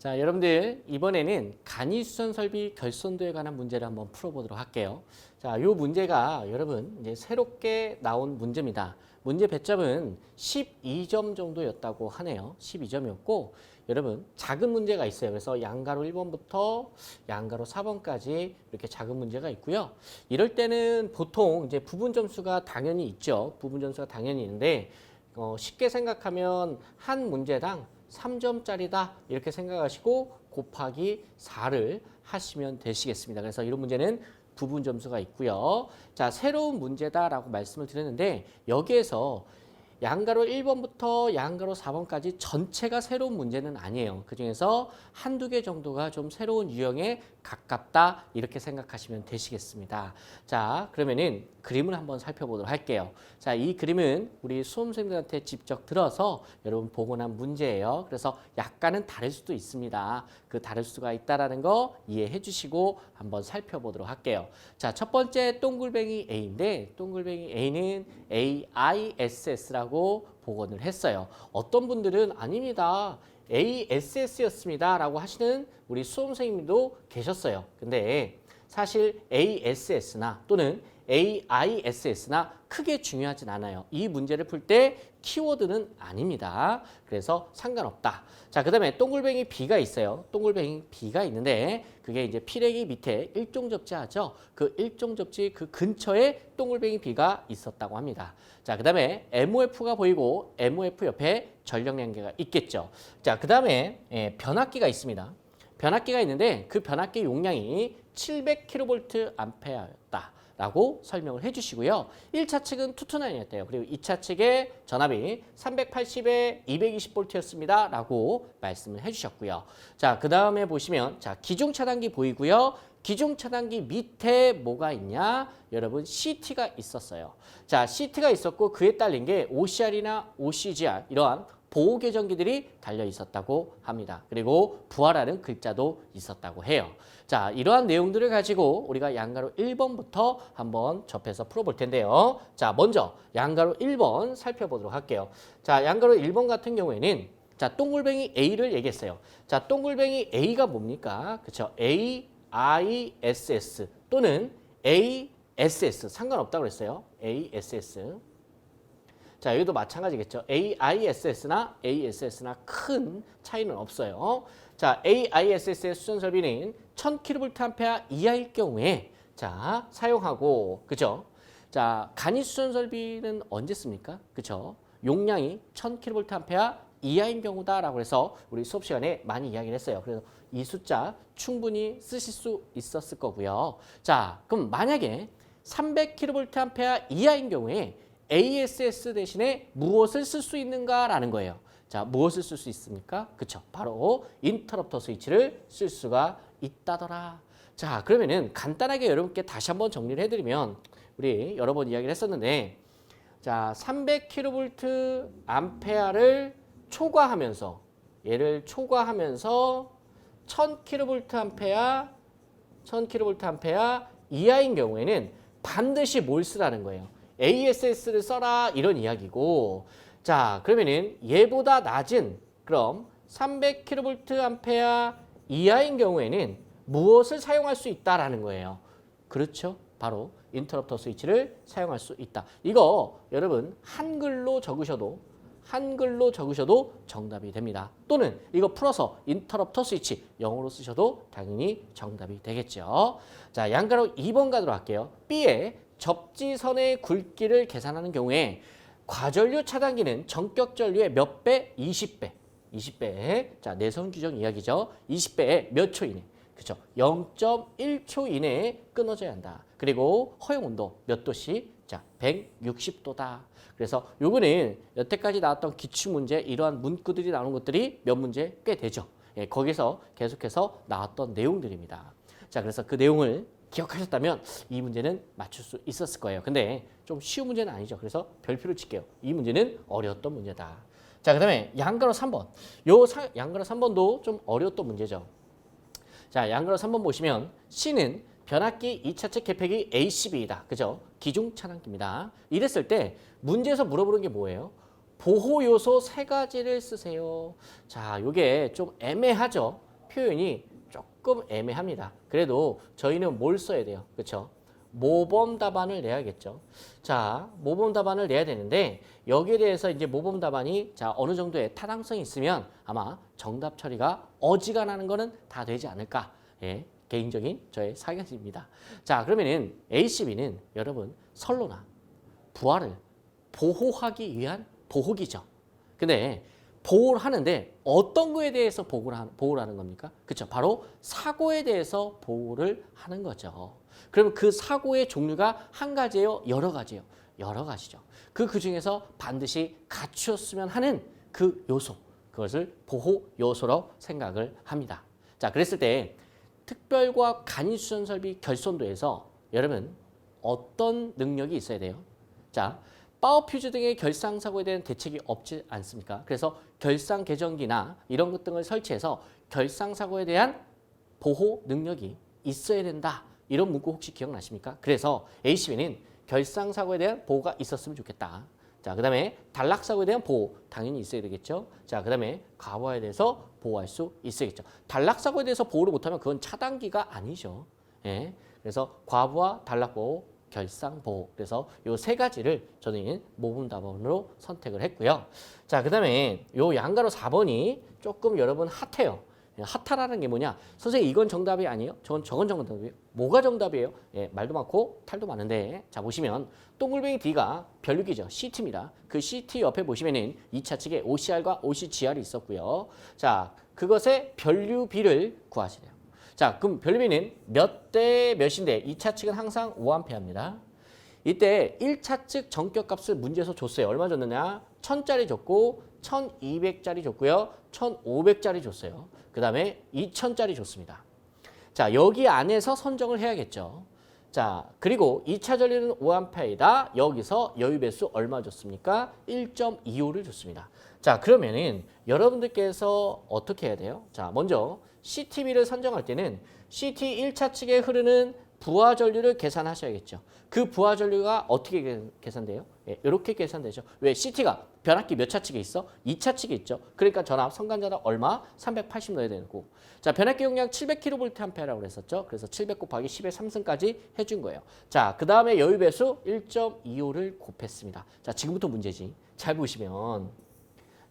자, 여러분들 이번에는 간이수선 설비 결손도에 관한 문제를 한번 풀어보도록 할게요. 자, 이 문제가 여러분 이제 새롭게 나온 문제입니다. 문제 배점은 12점 정도였다고 하네요. 12점이었고 여러분 작은 문제가 있어요. 그래서 양가로 1번부터 양가로 4번까지 이렇게 작은 문제가 있고요. 이럴 때는 보통 이제 부분 점수가 당연히 있죠. 부분 점수가 당연히 있는데 어, 쉽게 생각하면 한 문제당 3점짜리다 이렇게 생각하시고 곱하기 4를 하시면 되시겠습니다. 그래서 이런 문제는 부분 점수가 있고요. 자, 새로운 문제다라고 말씀을 드렸는데 여기에서 양가로 1번부터 양가로 4번까지 전체가 새로운 문제는 아니에요. 그중에서 한두 개 정도가 좀 새로운 유형에 가깝다 이렇게 생각하시면 되시겠습니다. 자, 그러면은 그림을 한번 살펴보도록 할게요. 자, 이 그림은 우리 수험생들한테 직접 들어서 여러분 복원한 문제예요. 그래서 약간은 다를 수도 있습니다. 그 다를 수가 있다라는 거 이해해 주시고 한번 살펴보도록 할게요. 자, 첫 번째 동글뱅이 A인데 동글뱅이 A는 AISS라고 복원을 했어요. 어떤 분들은 아닙니다. ASS였습니다. 라고 하시는 우리 수험생님도 계셨어요. 근데 사실 ASS나 또는 AISS나 크게 중요하진 않아요. 이 문제를 풀 때 키워드는 아닙니다. 그래서 상관없다. 자, 그 다음에 동글뱅이 B가 있어요. 동글뱅이 B가 있는데 그게 이제 피레기 밑에 일종 접지 하죠. 그 일종 접지 그 근처에 동글뱅이 B가 있었다고 합니다. 자, 그 다음에 MOF가 보이고 MOF 옆에 전력량계가 있겠죠. 자, 그 다음에 예, 변압기가 있습니다. 변압기가 있는데 그 변압기 용량이 700kV 암페어였다. 라고 설명을 해주시고요. 1차 측은 투투나인이었대요. 그리고 2차 측의 전압이 380에 220V였습니다. 라고 말씀을 해주셨고요. 자, 그 다음에 보시면 자 기중 차단기 보이고요. 기중 차단기 밑에 뭐가 있냐? 여러분 CT가 있었어요. 자, CT가 있었고 그에 딸린 게 OCR이나 OCGR 이러한 보호 계정기들이 달려 있었다고 합니다. 그리고 부하라는 글자도 있었다고 해요. 자, 이러한 내용들을 가지고 우리가 양가로 1번부터 한번 접해서 풀어볼 텐데요. 자, 먼저 양가로 1번 살펴보도록 할게요. 자, 양가로 1번 같은 경우에는 자, 동글뱅이 A를 얘기했어요. 자, 동글뱅이 A가 뭡니까? 그쵸? A, I, S, S 또는 A, S, S 상관없다고 그랬어요. A, S, S. 자, 여기도 마찬가지겠죠. AISS나 ASS나 큰 차이는 없어요. 자, AISS의 수전 설비는 1000kVA 이하일 경우에 자, 사용하고 그죠? 자, 간이 수전 설비는 언제 씁니까? 그죠? 용량이 1000kVA 이하인 경우다라고 해서 우리 수업 시간에 많이 이야기를 했어요. 그래서 이 숫자 충분히 쓰실 수 있었을 거고요. 자, 그럼 만약에 300kVA 이하인 경우에 ASS 대신에 무엇을 쓸 수 있는가라는 거예요. 자, 무엇을 쓸 수 있습니까? 그쵸. 바로 인터럽터 스위치를 쓸 수가 있다더라. 자, 그러면은 간단하게 여러분께 다시 한번 정리를 해드리면 우리 여러 번 이야기를 했었는데 자, 300kV 암페아를 초과하면서 얘를 초과하면서 1000kV 암페아 1000kV 암페아 이하인 경우에는 반드시 뭘 쓰라는 거예요. ASS를 써라 이런 이야기고 자 그러면은 얘보다 낮은 그럼 300kV 암페아 이하인 경우에는 무엇을 사용할 수 있다라는 거예요. 그렇죠? 바로 인터럽터 스위치를 사용할 수 있다. 이거 여러분 한글로 적으셔도 한글로 적으셔도 정답이 됩니다. 또는 이거 풀어서 인터럽터 스위치 영어로 쓰셔도 당연히 정답이 되겠죠. 자, 양가로 2번 가도록 할게요. B에 접지선의 굵기를 계산하는 경우에 과전류 차단기는 전격 전류의 몇 배? 20배. 20배. 자, 내선 규정 이야기죠. 20배에 몇 초 이내? 그렇죠. 0.1초 이내에 끊어져야 한다. 그리고 허용 온도 몇 도씩? 자, 160도다. 그래서 요거는 여태까지 나왔던 기출 문제 이러한 문구들이 나오는 것들이 몇 문제 꽤 되죠. 예, 거기서 계속해서 나왔던 내용들입니다. 자, 그래서 그 내용을 기억하셨다면 이 문제는 맞출 수 있었을 거예요. 근데 좀 쉬운 문제는 아니죠. 그래서 별표를 칠게요. 이 문제는 어려웠던 문제다. 자, 그 다음에 양가로 3번. 요 사, 양가로 3번도 좀 어려웠던 문제죠. 자, 양가로 3번 보시면 C는 변압기 2차측 개폐기 ACB이다. 그죠? 기중 차단기입니다. 이랬을 때 문제에서 물어보는 게 뭐예요? 보호 요소 세 가지를 쓰세요. 자, 요게 좀 애매하죠. 표현이 조금 애매합니다. 그래도 저희는 뭘 써야 돼요? 그렇죠? 모범 답안을 내야겠죠. 자, 모범 답안을 내야 되는데 여기에 대해서 이제 모범 답안이 자 어느 정도의 타당성이 있으면 아마 정답 처리가 어지간하는 거는 다 되지 않을까. 예, 개인적인 저의 사견입니다. 자, 그러면은 ACB는 여러분 선로나 부하를 보호하기 위한 보호기죠. 근데 보호를 하는데 어떤 거에 대해서 보호를, 하, 보호를 하는 겁니까? 그렇죠. 바로 사고에 대해서 보호를 하는 거죠. 그러면 그 사고의 종류가 한 가지예요? 여러 가지예요? 여러 가지죠. 그, 그 중에서 반드시 갖추었으면 하는 그 요소, 그것을 보호 요소로 생각을 합니다. 자, 그랬을 때 특별과 간이수전 설비 결손도에서 여러분 어떤 능력이 있어야 돼요? 자, 파워퓨즈 등의 결상 사고에 대한 대책이 없지 않습니까? 그래서 결상 개정기나 이런 것 등을 설치해서 결상 사고에 대한 보호 능력이 있어야 된다. 이런 문구 혹시 기억나십니까? 그래서 ACB는 결상 사고에 대한 보호가 있었으면 좋겠다. 자, 그 다음에 단락 사고에 대한 보호 당연히 있어야 되겠죠. 자, 그 다음에 과부하에 대해서 보호할 수 있어야겠죠. 단락 사고에 대해서 보호를 못하면 그건 차단기가 아니죠. 예. 그래서 과부하, 단락 보호, 결상 보호. 그래서 요 세 가지를 저는 모범 답안으로 선택을 했고요. 자, 그다음에 요 양가로 4번이 조금 여러분 핫해요. 예, 핫하라는 게 뭐냐? 선생님 이건 정답이 아니에요? 저건 저건 정답이에요? 뭐가 정답이에요? 예, 말도 많고 탈도 많은데 자 보시면 동글뱅이 D가 변류기죠. CT입니다. 그 CT 옆에 보시면은 2차 측에 OCR과 OCGR이 있었고요. 자 그것의 변류비를 구하시래요. 자 그럼 변류비는 몇 대 몇인데 2차 측은 항상 5A입니다. 이때 1차 측 정격값을 문제에서 줬어요. 얼마 줬느냐? 1000짜리 줬고 1200짜리 줬고요. 1500짜리 줬어요. 그 다음에 2000짜리 줬습니다. 자, 여기 안에서 선정을 해야겠죠. 자, 그리고 2차 전류는 5A이다. 여기서 여유배수 얼마 줬습니까? 1.25를 줬습니다. 자, 그러면은 여러분들께서 어떻게 해야 돼요? 자, 먼저 CTB를 선정할 때는 CT 1차 측에 흐르는 부하 전류를 계산하셔야겠죠. 그 부하 전류가 어떻게 계- 계산돼요? 예, 이렇게 계산되죠. 왜 CT가 변압기 몇 차 측에 있어? 2차 측에 있죠. 그러니까 전압 성간전압 얼마? 380 넣어야 되고. 자, 변압기 용량 700kVA라고 그랬었죠. 그래서 700 곱하기 10의 3승까지 해준 거예요. 자, 그 다음에 여유 배수 1.25를 곱했습니다. 자, 지금부터 문제지. 잘 보시면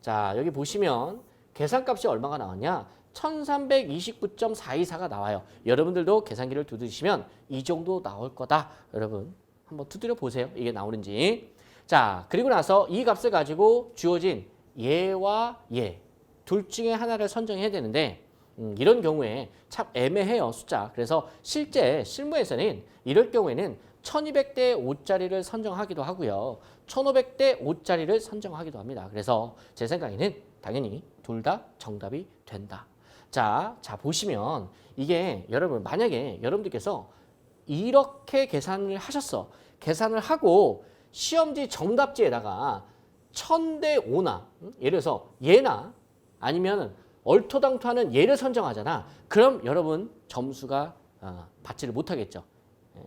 자, 여기 보시면 계산값이 얼마가 나왔냐? 1329.424가 나와요. 여러분들도 계산기를 두드리시면 이 정도 나올 거다. 여러분 한번 두드려 보세요. 이게 나오는지. 자, 그리고 나서 이 값을 가지고 주어진 얘와 얘둘 중에 하나를 선정해야 되는데 음, 이런 경우에 참 애매해요 숫자. 그래서 실제 실무에서는 이럴 경우에는 1200대 5짜리를 선정하기도 하고요. 1500대 5짜리를 선정하기도 합니다. 그래서 제 생각에는 당연히 둘 다 정답이 된다. 자, 자 보시면 이게 여러분 만약에 여러분들께서 이렇게 계산을 하셨어. 계산을 하고 시험지 정답지에다가 1000대 5나 음? 예를 들어서 얘나 아니면 얼토당토하는 얘를 선정하잖아. 그럼 여러분 점수가 어, 받지를 못하겠죠. 예.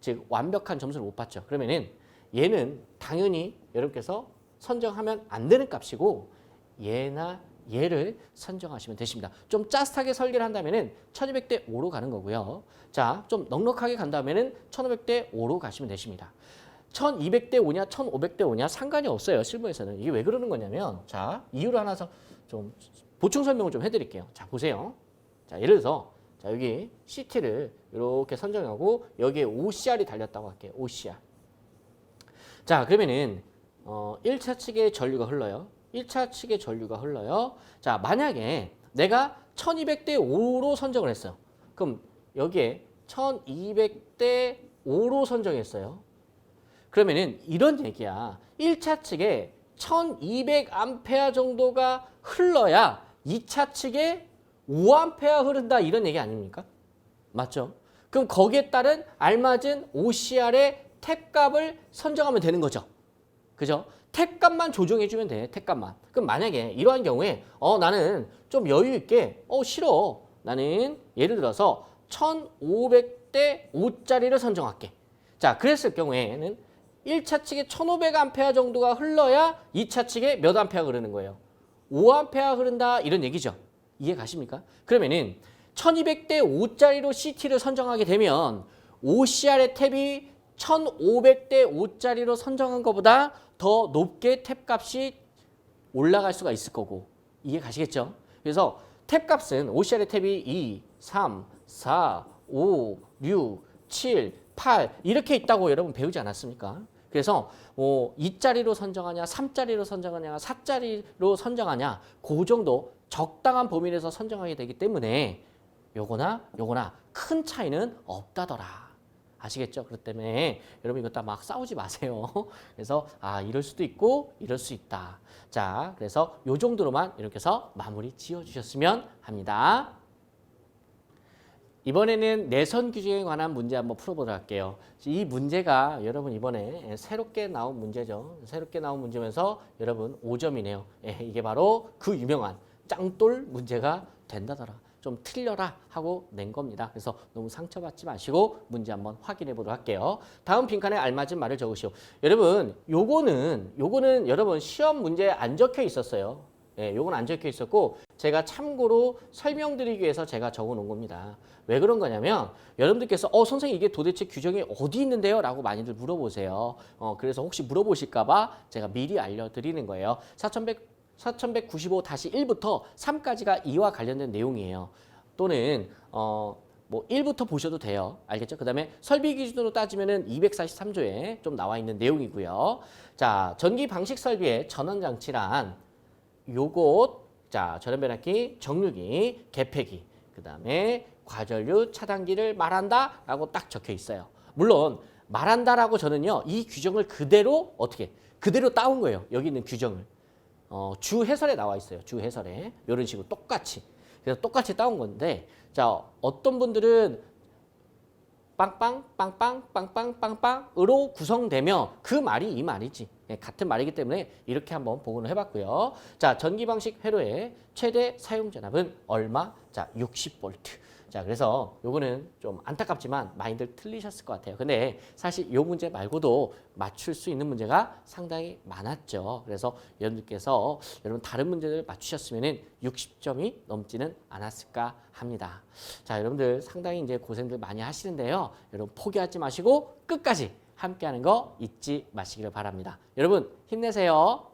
즉 완벽한 점수를 못 받죠. 그러면은 얘는 당연히 여러분께서 선정하면 안 되는 값이고 얘나 얘를 선정하시면 되십니다. 좀 짜릿하게 설계를 한다면은 1200대 5로 가는 거고요. 자, 좀 넉넉하게 간다면은 1500대 5로 가시면 되십니다. 1200대 5냐 1500대 5냐 상관이 없어요. 실무에서는. 이게 왜 그러는 거냐면 자, 이유를 하나 좀 보충 설명을 좀 해 드릴게요. 자, 보세요. 자, 예를 들어서 자, 여기 CT를 이렇게 선정하고 여기에 OCR이 달렸다고 할게요. OCR. 자, 그러면은 어, 1차 측에 전류가 흘러요. 1차 측에 전류가 흘러요. 자, 만약에 내가 1200대 5로 선정을 했어요. 그럼 여기에 1200대 5로 선정했어요. 그러면은 이런 얘기야. 1차 측에 1200A 정도가 흘러야 2차 측에 5A 흐른다 이런 얘기 아닙니까? 맞죠? 그럼 거기에 따른 알맞은 OCR의 탭 값을 선정하면 되는 거죠. 그죠? 탭 값만 조정해 주면 돼. 탭 값만. 그럼 만약에 이러한 경우에 어 나는 좀 여유 있게 어 싫어. 나는 예를 들어서 1500대 5짜리를 선정할게. 자, 그랬을 경우에는 1차 측에 1500A 정도가 흘러야 2차 측에 몇 암페어 흐르는 거예요? 5A 흐른다 이런 얘기죠. 이해 가십니까? 그러면은 1200대 5짜리로 CT를 선정하게 되면 OCR의 탭이 1500대 5짜리로 선정한 것보다 더 높게 탭 값이 올라갈 수가 있을 거고 이해 가시겠죠? 그래서 탭 값은 OCR의 탭이 2, 3, 4, 5, 6, 7, 8 이렇게 있다고 여러분 배우지 않았습니까? 그래서 뭐 2짜리로 선정하냐, 3짜리로 선정하냐, 4짜리로 선정하냐 그 정도 적당한 범위 내에서 선정하게 되기 때문에 요거나 요거나 큰 차이는 없다더라. 아시겠죠? 그렇기 때문에 여러분 이거 다 막 싸우지 마세요. 그래서 아 이럴 수도 있고 이럴 수 있다. 자, 그래서 요 정도로만 이렇게 해서 마무리 지어 주셨으면 합니다. 이번에는 내선 규정에 관한 문제 한번 풀어보도록 할게요. 이 문제가 여러분 이번에 새롭게 나온 문제죠. 새롭게 나온 문제면서 여러분 5점이네요. 예, 이게 바로 그 유명한 짱돌 문제가 된다더라. 좀 틀려라 하고 낸 겁니다. 그래서 너무 상처받지 마시고 문제 한번 확인해 보도록 할게요. 다음 빈칸에 알맞은 말을 적으시오. 여러분, 요거는 요거는 여러분 시험 문제에 안 적혀 있었어요. 예, 요건 안 적혀 있었고 제가 참고로 설명드리기 위해서 제가 적어 놓은 겁니다. 왜 그런 거냐면 여러분들께서 어 선생님 이게 도대체 규정이 어디 있는데요? 라고 많이들 물어보세요. 어 그래서 혹시 물어보실까 봐 제가 미리 알려 드리는 거예요. 4100 4195-1부터 3까지가 이와 관련된 내용이에요. 또는 어, 뭐 1부터 보셔도 돼요. 알겠죠? 그 다음에 설비 기준으로 따지면은 243조에 좀 나와 있는 내용이고요. 자, 전기 방식 설비의 전원 장치란 요것 자, 전원 변압기, 정류기, 개폐기, 그 다음에 과전류 차단기를 말한다 라고 딱 적혀 있어요. 물론 말한다라고 저는요. 이 규정을 그대로 어떻게 그대로 따온 거예요. 여기 있는 규정을. 어, 주 해설에 나와 있어요. 주 해설에 이런 식으로 똑같이 그래서 똑같이 따온 건데 자 어떤 분들은 빵빵 빵빵 빵빵 빵빵으로 구성되며 그 말이 이 말이지 예, 같은 말이기 때문에 이렇게 한번 복원을 해봤고요. 자 전기 방식 회로의 최대 사용 전압은 얼마? 자 60V. 자 그래서 요거는 좀 안타깝지만 많이들 틀리셨을 것 같아요. 근데 사실 요 문제 말고도 맞출 수 있는 문제가 상당히 많았죠. 그래서 여러분들께서 여러분 다른 문제를 맞추셨으면은 60점이 넘지는 않았을까 합니다. 자 여러분들 상당히 이제 고생들 많이 하시는데요. 여러분 포기하지 마시고 끝까지 함께하는 거 잊지 마시기를 바랍니다. 여러분 힘내세요.